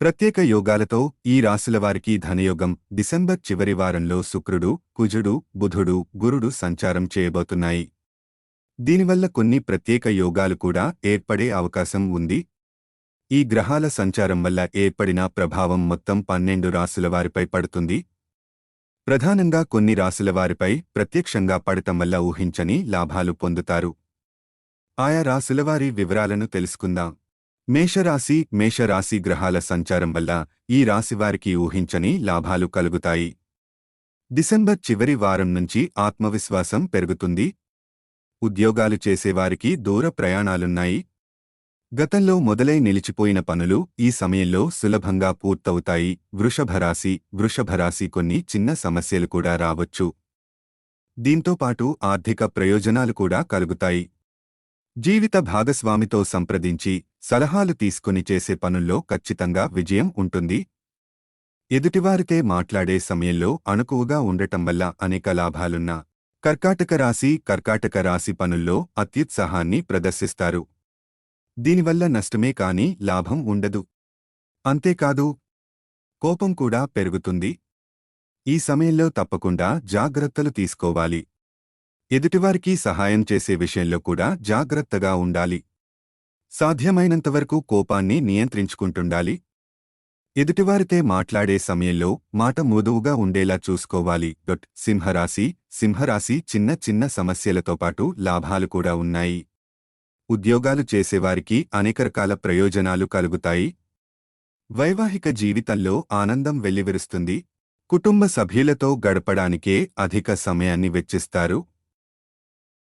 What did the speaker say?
ప్రత్యేక యోగాలతో ఈ రాశులవారికి ధనయోగం డిసెంబర్ చివరి వారంలో శుక్రుడు కుజుడు బుధుడు గురుడు సంచారం చేయబోతున్నాయి. దీనివల్ల కొన్ని ప్రత్యేక యోగాలు కూడా ఏర్పడే అవకాశం ఉంది. ఈ గ్రహాల సంచారం వల్ల ఏర్పడిన ప్రభావం మొత్తం పన్నెండు రాశులవారిపై పడుతుంది. ప్రధానంగా కొన్ని రాశులవారిపై ప్రత్యక్షంగా పడటం వల్ల ఊహించని లాభాలు పొందుతారు. ఆయా రాశులవారి వివరాలను తెలుసుకుందాం. మేషరాశి మేషరాశి గ్రహాల సంచారం వల్ల ఈ రాశివారికి ఊహించని లాభాలు కలుగుతాయి. డిసెంబర్ చివరి వారం నుంచి ఆత్మవిశ్వాసం పెరుగుతుంది. ఉద్యోగాలు చేసేవారికి దూర ప్రయాణాలున్నాయి. గతంలో మొదలై నిలిచిపోయిన పనులు ఈ సమయంలో సులభంగా పూర్తవుతాయి. వృషభరాశి వృషభరాశి కొన్ని చిన్న సమస్యలు కూడా రావచ్చు. దీంతోపాటు ఆర్థిక ప్రయోజనాలు కూడా కలుగుతాయి. జీవిత భాగస్వామితో సంప్రదించి సలహాలు తీసుకుని చేసే పనుల్లో ఖచ్చితంగా విజయం ఉంటుంది. ఎదుటివారితే మాట్లాడే సమయంలో అణుకువగా ఉండటం వల్ల అనేక లాభాలున్నా కర్కాటక రాశి కర్కాటక రాశి పనుల్లో అత్యుత్సాహాన్ని ప్రదర్శిస్తారు. దీనివల్ల నష్టమే కాని లాభం ఉండదు. అంతేకాదు కోపం కూడా పెరుగుతుంది. ఈ సమయంలో తప్పకుండా జాగ్రత్తలు తీసుకోవాలి. ఎదుటివారికి సహాయం చేసే విషయంలో కూడా జాగ్రత్తగా ఉండాలి. సాధ్యమైనంతవరకు కోపాన్ని నియంత్రించుకుంటుండాలి. ఎదుటివారితే మాట్లాడే సమయంలో మాట మృదువుగా ఉండేలా చూసుకోవాలి. డొట్ సింహరాశి సింహరాశి చిన్న చిన్న సమస్యలతో పాటు లాభాలు కూడా ఉన్నాయి. ఉద్యోగాలు చేసేవారికి అనేక రకాల ప్రయోజనాలు కలుగుతాయి. వైవాహిక జీవితంలో ఆనందం వెల్లివిరుస్తుంది. కుటుంబ సభ్యులతో గడపడానికే అధిక సమయాన్ని వెచ్చిస్తారు.